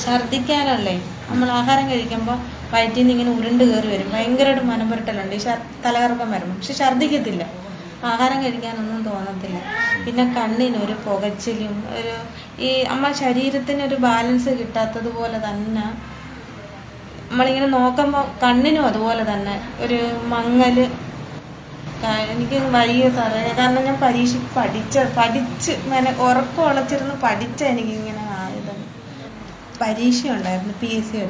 ഛർദ്ദിക്കാനല്ലേ? നമ്മൾ ആഹാരം കഴിക്കുമ്പോൾ വയറ്റിൽ നിന്ന് ഇങ്ങനെ ഉരുണ്ട് കയറി വരും. ഭയങ്കരമായിട്ട് മനംപുരട്ടലുണ്ട് ഈ തലകറക്കം വരുമ്പോൾ പക്ഷെ ഛർദ്ദിക്കത്തില്ല. ആഹാരം കഴിക്കാനൊന്നും തോന്നത്തില്ല. പിന്നെ കണ്ണിനൊരു പുകച്ചിലും ഒരു ഈ നമ്മ ശരീരത്തിന് ഒരു ബാലൻസ് കിട്ടാത്തത് പോലെ തന്നെ നമ്മളിങ്ങനെ നോക്കുമ്പോൾ കണ്ണിനും അതുപോലെ തന്നെ ഒരു മങ്ങൽ. എനിക്ക് വയ്യ സാറേ. കാരണം ഞാൻ പരീക്ഷ പഠിച്ച പഠിച്ച് ഉറക്കം ഉളച്ചിരുന്ന് പഠിച്ച എനിക്കിങ്ങനെ ആയത്. പരീക്ഷ ഉണ്ടായിരുന്നു പി എസ് സി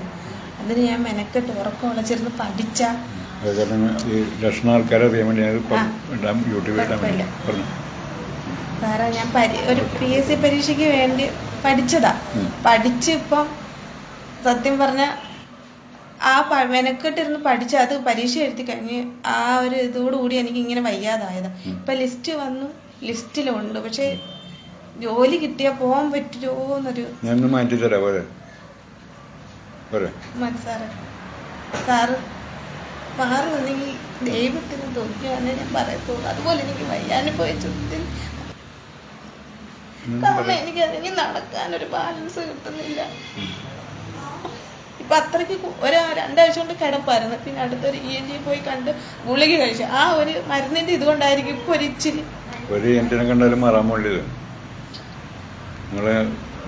അതിന് ഞാൻ മെനക്കെട്ട് ഉറക്കം ഉളച്ചിരുന്ന് പഠിച്ച ഈ ലക്ഷണം ആൾക്കാരെ അറിയാൻ വേണ്ടി ഞാൻ ആ. യൂട്യൂബിൽ ഇടാൻ വേണ്ടി. പറഞ്ഞു? സാറേ ഞാൻ ഒരു പി എസ് സി പരീക്ഷയ്ക്ക് വേണ്ടി പഠിച്ചതാ. പഠിച്ചിപ്പം പഠിച്ച് ഇപ്പം സത്യം പറഞ്ഞ ആ മെനക്കെട്ടിരുന്ന് പഠിച്ച അത് പരീക്ഷ എഴുതി കഴിഞ്ഞ് ആ ഒരു ഇതോടുകൂടി എനിക്ക് ഇങ്ങനെ വയ്യാതായത്. ഇപ്പൊ ലിസ്റ്റ് വന്നു ലിസ്റ്റിലുണ്ട്. പക്ഷെ ജോലി കിട്ടിയാ പോകാൻ പറ്റുമോ എന്നൊരു ഞാൻ മാറ്റി തരാം സാറേ. ദൈവത്തിന് തോന്നിയാന്നേ ഞാൻ പറയത്തുള്ളൂ. അതുപോലെ എനിക്ക് വയ്യാനുപോയ ചുറ്റിൽ കാരണം നടക്കാനൊരു ബാലൻസ് കിട്ടുന്നില്ല. ഇപ്പൊ അത്രയ്ക്ക് കു- ഒരു രണ്ടാഴ്ച കൊണ്ട് കിടപ്പായിരുന്നു. പിന്നെ അടുത്തൊരു ഇ എൻ ജി പോയി കണ്ട് ഗുളിക കഴിച്ചു. ആ ഒരു മരുന്നിന്റെ ഇതുകൊണ്ടായിരിക്കും ഇപ്പൊ ഒരു ഇച്ചിരി ഒരു എന്റിനെ കണ്ടാലും മാറാൻ വേണ്ടിയത് നിങ്ങളെ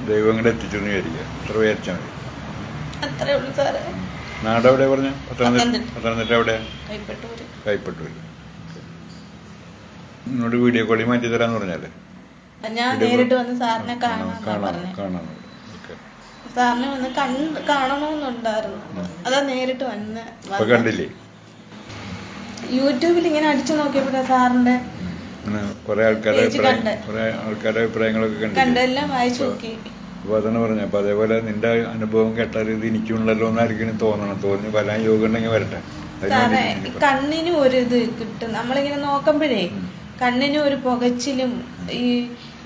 ദൈവം കൂടെ എത്തിച്ചു വിചാരിക്കുക. അത്ര വിചാരിച്ചാൽ മതി. അത്രേ ഉള്ളൂ സാറേ. നാട് എവിടെ പറഞ്ഞു? പത്തനംതിട്ട എവിടെ കൈപ്പെട്ടൂര്. കൈപ്പറ്റൂര് നിന്നോട് വീഡിയോ കോളിൽ മാറ്റി തരാന്ന് പറഞ്ഞാലേ ഞാൻ നേരിട്ട് വന്ന് സാറിനെ കാണാം സാറിനെ വന്ന് കണ്ട് കാണണമെന്നുണ്ടായിരുന്നു അതാ നേരിട്ട് വന്ന് കണ്ടില്ലേ? യൂട്യൂബിൽ ഇങ്ങനെ അടിച്ചു നോക്കിയപ്പോഴാ സാറിന്റെ കുറെ ആൾക്കാരെ കുറെ ആൾക്കാരെ അഭിപ്രായങ്ങളൊക്കെ കണ്ടില്ലേ? കണ്ടെല്ലാം വായിച്ചു നോക്കി. അപ്പൊ അതാണ് പറഞ്ഞത്. അപ്പൊ അതേപോലെ നിന്റെ അനുഭവം കേട്ടാൽ ഇത് എനിക്കുണ്ടല്ലോ എന്നായിരിക്കും തോന്നണം. തോന്നി വരാൻ യോഗം ഉണ്ടെങ്കിൽ വരട്ടെ. കണ്ണിന് ഒരു ഇത് കിട്ടും. നമ്മളിങ്ങനെ നോക്കുമ്പോഴേ കണ്ണിന് ഒരു പുകച്ചിലും ഈ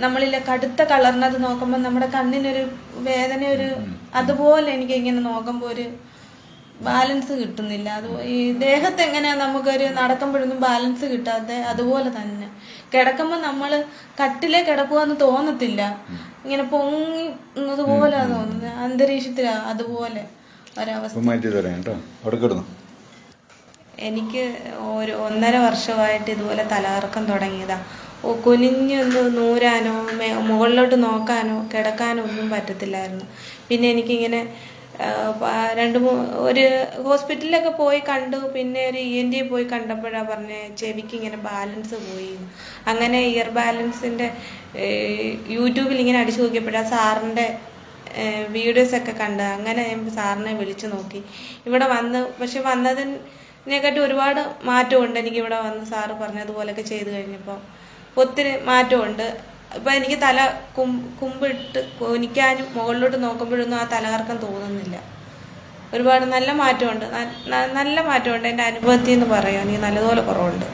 നമ്മളിലെ കടുത്ത കളറിനത് നോക്കുമ്പോൾ നമ്മുടെ കണ്ണിനൊരു വേദന ഒരു. അതുപോലെ എനിക്ക് ഇങ്ങനെ നോക്കുമ്പോൾ ഒരു ബാലൻസ് കിട്ടുന്നില്ല. അത് ഈ ദേഹത്ത് എങ്ങനെയാ നമുക്കൊരു നടക്കുമ്പോഴൊന്നും ബാലൻസ് കിട്ടാതെ അതുപോലെ തന്നെ. കിടക്കുമ്പോൾ നമ്മൾ കട്ടിലേ കിടക്കുവാന്ന് തോന്നത്തില്ല. ഉം. ഇങ്ങനെ പൊങ്ങുന്നത് പോലെ. തോന്നുന്നത് അന്തരീക്ഷത്തിലാ അതുപോലെ ഒരവസ്ഥ. എനിക്ക് ഒരു ഒന്നര വർഷമായിട്ട് ഇതുപോലെ തലകറക്കം തുടങ്ങിയതാ. ഓ കുനിഞ്ഞൊന്ന് നൂരാനോ മുകളിലോട്ട് നോക്കാനോ കിടക്കാനോ ഒന്നും പറ്റത്തില്ലായിരുന്നു. പിന്നെ എനിക്കിങ്ങനെ രണ്ട് ഒരു ഹോസ്പിറ്റലിലൊക്കെ പോയി കണ്ടു. പിന്നെ ഒരു ഇ എൻ ടി പോയി കണ്ടപ്പോഴാ പറഞ്ഞ ചെവിക്ക് ഇങ്ങനെ ബാലൻസ് പോയി. അങ്ങനെ ഇയർ ബാലൻസിന്റെ യൂട്യൂബിൽ ഇങ്ങനെ അടിച്ചു നോക്കിയപ്പോഴാ സാറിന്റെ വീഡിയോസ് ഒക്കെ കണ്ട്. അങ്ങനെ ഞാൻ സാറിനെ വിളിച്ചു നോക്കി. ഇവിടെ വന്ന് പക്ഷെ വന്നതിനെക്കാട്ടി ഒരുപാട് മാറ്റമുണ്ട്. എനിക്ക് ഇവിടെ വന്ന് സാറ് പറഞ്ഞതുപോലെയൊക്കെ ചെയ്തു കഴിഞ്ഞപ്പോൾ. ഒത്തിരി മാറ്റമുണ്ട്. ഇപ്പൊ എനിക്ക് തല കുമ്പിട്ട് കുനിക്കാനും മുകളിലോട്ട് നോക്കുമ്പോഴൊന്നും ആ തലകറക്കം തോന്നുന്നില്ല. ഒരുപാട് നല്ല മാറ്റമുണ്ട്. നല്ല മാറ്റമുണ്ട് എന്റെ അനുഭവത്തിൽ നിന്ന് പറയാം. എനിക്ക് നല്ലതുപോലെ കുറവുണ്ട്.